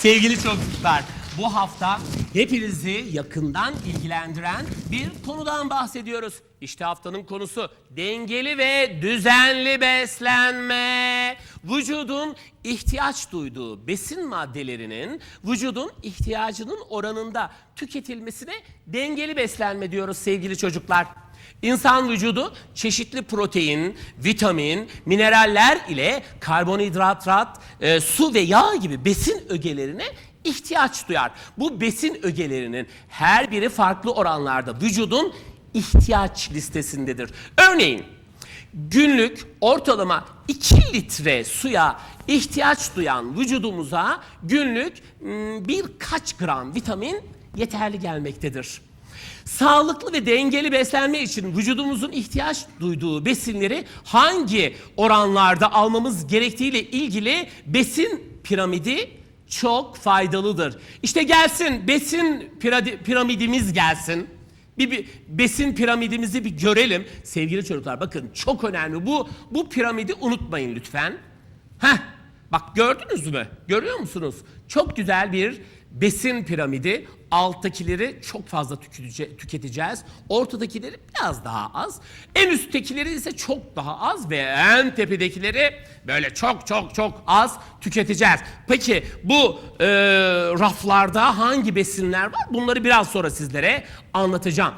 Sevgili çocuklar, bu hafta hepinizi yakından ilgilendiren bir konudan bahsediyoruz. İşte haftanın konusu dengeli ve düzenli beslenme. Vücudun ihtiyaç duyduğu besin maddelerinin vücudun ihtiyacının oranında tüketilmesine dengeli beslenme diyoruz sevgili çocuklar. İnsan vücudu çeşitli protein, vitamin, mineraller ile karbonhidrat, e, su ve yağ gibi besin ögelerine ihtiyaç duyar. Bu besin ögelerinin her biri farklı oranlarda vücudun ihtiyaç listesindedir. Örneğin günlük ortalama 2 litre suya ihtiyaç duyan vücudumuza günlük mm, birkaç gram vitamin yeterli gelmektedir. Sağlıklı ve dengeli beslenme için vücudumuzun ihtiyaç duyduğu besinleri hangi oranlarda almamız gerektiğiyle ilgili besin piramidi çok faydalıdır. İşte gelsin besin piramidimiz gelsin. Bir, bir besin piramidimizi bir görelim. Sevgili çocuklar bakın çok önemli. Bu bu piramidi unutmayın lütfen. Heh, bak gördünüz mü? Görüyor musunuz? Çok güzel bir besin piramidi. Alttakileri çok fazla tüketeceğiz. Ortadakileri biraz daha az. En üsttekileri ise çok daha az ve en tepedekileri böyle çok çok çok az tüketeceğiz. Peki bu e, raflarda hangi besinler var? Bunları biraz sonra sizlere anlatacağım.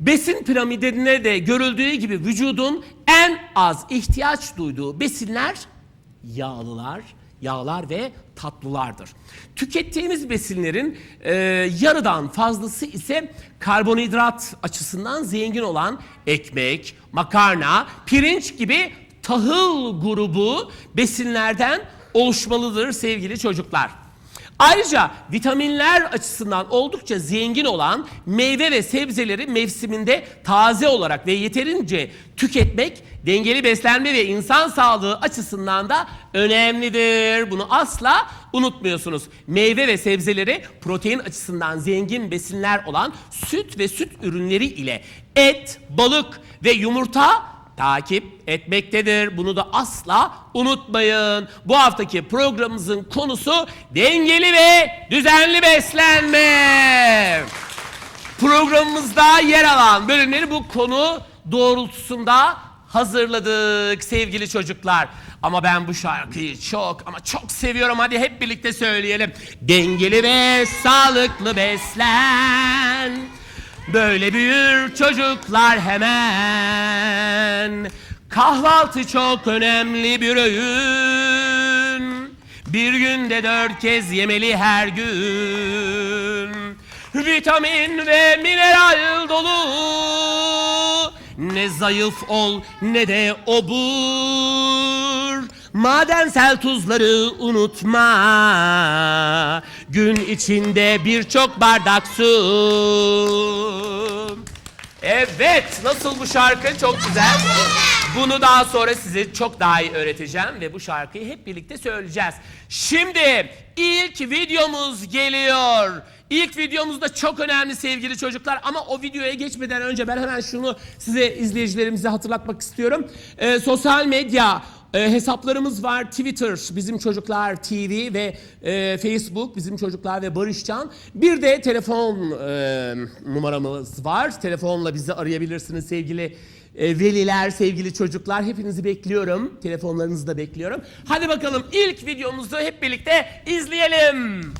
Besin piramidinde de görüldüğü gibi vücudun en az ihtiyaç duyduğu besinler yağlılar, yağlar ve tatlılardır. Tükettiğimiz besinlerin e, yarıdan fazlası ise karbonhidrat açısından zengin olan ekmek, makarna, pirinç gibi tahıl grubu besinlerden oluşmalıdır sevgili çocuklar. Ayrıca vitaminler açısından oldukça zengin olan meyve ve sebzeleri mevsiminde taze olarak ve yeterince tüketmek dengeli beslenme ve insan sağlığı açısından da önemlidir. Bunu asla unutmuyorsunuz. Meyve ve sebzeleri protein açısından zengin besinler olan süt ve süt ürünleri ile et, balık ve yumurta takip etmektedir. Bunu da asla unutmayın. Bu haftaki programımızın konusu dengeli ve düzenli beslenme. Programımızda yer alan bölümleri bu konu doğrultusunda hazırladık sevgili çocuklar. Ama ben bu şarkıyı çok ama çok seviyorum. Hadi hep birlikte söyleyelim. Dengeli ve sağlıklı beslen. Böyle büyür çocuklar hemen. Kahvaltı çok önemli bir öğün. Bir günde dört kez yemeli her gün. Vitamin ve mineral dolu. Ne zayıf ol ne de obur. Madensel tuzları unutma. Gün içinde birçok bardak su. Evet, nasıl bu şarkı? Çok güzel. Bunu daha sonra size çok daha iyi öğreteceğim ve bu şarkıyı hep birlikte söyleyeceğiz. Şimdi ilk videomuz geliyor. İlk videomuz da çok önemli sevgili çocuklar ama o videoya geçmeden önce ben hemen şunu size izleyicilerimize hatırlatmak istiyorum. Ee, sosyal medya e, hesaplarımız var. Twitter bizim çocuklar TV ve e, Facebook bizim çocuklar ve Barışcan. Bir de telefon e, numaramız var. Telefonla bizi arayabilirsiniz sevgili e, veliler, sevgili çocuklar. Hepinizi bekliyorum. Telefonlarınızı da bekliyorum. Hadi bakalım ilk videomuzu hep birlikte izleyelim.